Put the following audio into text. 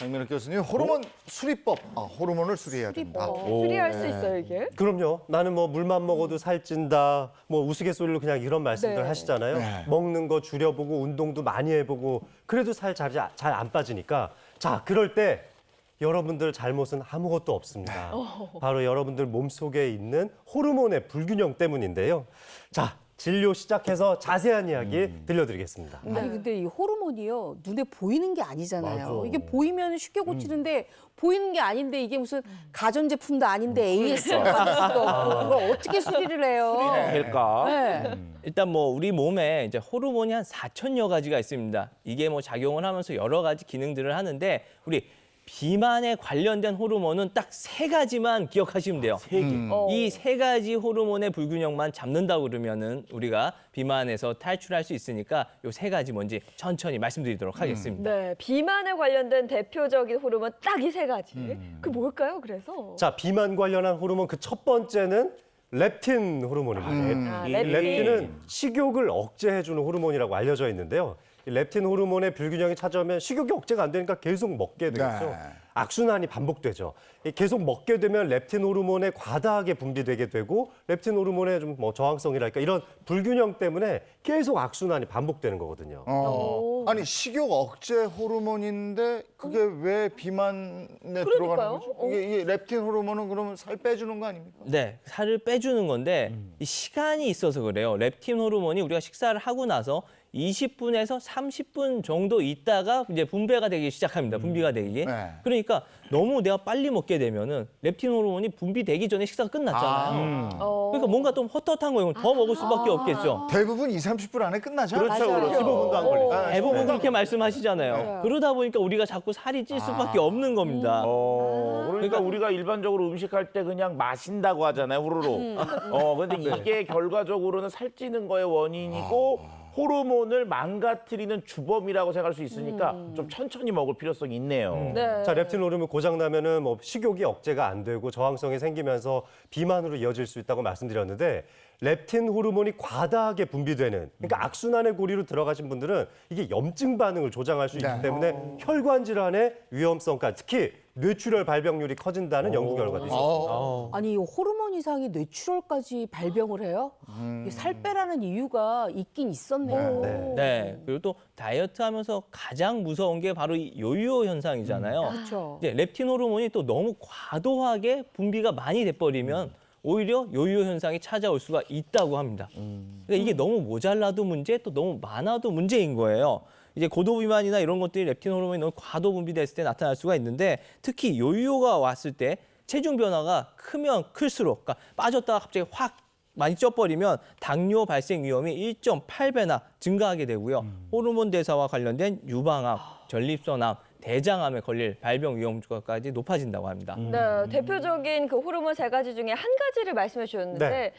장민호 교수님 호르몬 수리법. 아, 호르몬을 수리해야 된다. 어, 수리할 수 있어요 이게? 그럼요. 나는 뭐 물만 먹어도 살찐다. 뭐 우스갯소리로 그냥 이런 말씀들 네. 하시잖아요. 네. 먹는 거 줄여보고 운동도 많이 해보고 그래도 살 잘 안 빠지니까 자 그럴 때 여러분들 잘못은 아무것도 없습니다. 바로 여러분들 몸속에 있는 호르몬의 불균형 때문인데요. 자 진료 시작해서 자세한 이야기 들려드리겠습니다. 아니 근데 이 호르 몬이요 눈에 보이는 게 아니잖아요. 맞아. 이게 보이면 쉽게 고치는데 보이는 게 아닌데 이게 무슨 가전 제품도 아닌데 AS를 받을 수도 없고 이걸 어떻게 수리를 해요? 될까? 네. 일단 뭐 우리 몸에 이제 호르몬이 한 4천여 가지가 있습니다. 이게 뭐 작용을 하면서 여러 가지 기능들을 하는데 우리 비만에 관련된 호르몬은 딱 세 가지만 기억하시면 돼요. 세 개. 어. 이세 가지 호르몬의 불균형만 잡는다고 그러면은 우리가 비만에서 탈출할 수 있으니까 요 세 가지 뭔지 천천히 말씀드리도록 하겠습니다. 네, 비만에 관련된 대표적인 호르몬 딱 이 세 가지. 음. 그 뭘까요? 그래서 자 비만 관련한 호르몬 그 첫 번째는 렙틴 호르몬입니다. 아, 이 렙틴. 렙틴은 식욕을 억제해주는 호르몬이라고 알려져 있는데요. 이 렙틴 호르몬의 불균형이 찾아오면 식욕이 억제가 안 되니까 계속 먹게 되겠죠. 네. 악순환이 반복되죠. 이 계속 먹게 되면 렙틴 호르몬에 과다하게 분비되게 되고 렙틴 호르몬의 좀 뭐 저항성이랄까 이런 불균형 때문에 계속 악순환이 반복되는 거거든요. 어. 아니 식욕 억제 호르몬인데 그게 왜 비만에 들어가는 그러니까요. 거죠? 어. 이게, 이게 렙틴 호르몬은 그러면 살 빼주는 거 아닙니까? 네, 살을 빼주는 건데 이 시간이 있어서 그래요. 렙틴 호르몬이 우리가 식사를 하고 나서 20분에서 30분 정도 있다가 이제 분배가 되기 시작합니다. 분비가 되기. 네. 그러니까 너무 내가 빨리 먹게 되면은 렙틴 호르몬이 분비되기 전에 식사가 끝났잖아요. 어, 그러니까 뭔가 좀 헛헛한 거예요. 더 먹을 수밖에 없겠죠. 대부분 2, 30분 안에 끝나죠? 그렇죠. 맞아요. 15분도 안 걸리죠. 아, 대부분 네. 그렇게 말씀하시잖아요. 그러다 보니까 우리가 자꾸 살이 찔 수밖에 없는 겁니다. 어, 그러니까 우리가 일반적으로 음식할 때 그냥 마신다고 하잖아요, 후루룩. 어, 근데 이게 결과적으로는 살찌는 거의 원인이고 호르몬을 망가뜨리는 주범이라고 생각할 수 있으니까 좀 천천히 먹을 필요성이 있네요. 네. 자, 렙틴 호르몬 고장 나면은 뭐 식욕이 억제가 안 되고 저항성이 생기면서 비만으로 이어질 수 있다고 말씀드렸는데 렙틴 호르몬이 과다하게 분비되는 그러니까 악순환의 고리로 들어가신 분들은 이게 염증 반응을 조장할 수 있기 네. 때문에 혈관 질환의 위험성까지 특히 뇌출혈 발병률이 커진다는 연구 결과도 있습니다. 어. 아니 이 호르몬 이상이 뇌출혈까지 발병을 해요? 이게 살 빼라는 이유가 있긴 있었네요. 네. 네. 그리고 또 다이어트 하면서 가장 무서운 게 바로 이 요요 현상이잖아요. 그렇죠. 이제 렙틴 호르몬이 또 너무 과도하게 분비가 많이 돼버리면 오히려 요요 현상이 찾아올 수가 있다고 합니다. 그러니까 이게 너무 모자라도 문제, 또 너무 많아도 문제인 거예요. 이제 고도 비만이나 이런 것들이 렙틴 호르몬이 너무 과도 분비됐을 때 나타날 수가 있는데 특히 요요가 왔을 때 체중 변화가 크면 클수록 그러니까 빠졌다가 갑자기 확 많이 쪄버리면 당뇨 발생 위험이 1.8배나 증가하게 되고요. 호르몬 대사와 관련된 유방암, 전립선암, 대장암에 걸릴 발병 위험까지 높아진다고 합니다. 네, 대표적인 그 호르몬 세 가지 중에 한 가지를 말씀해 주셨는데 네.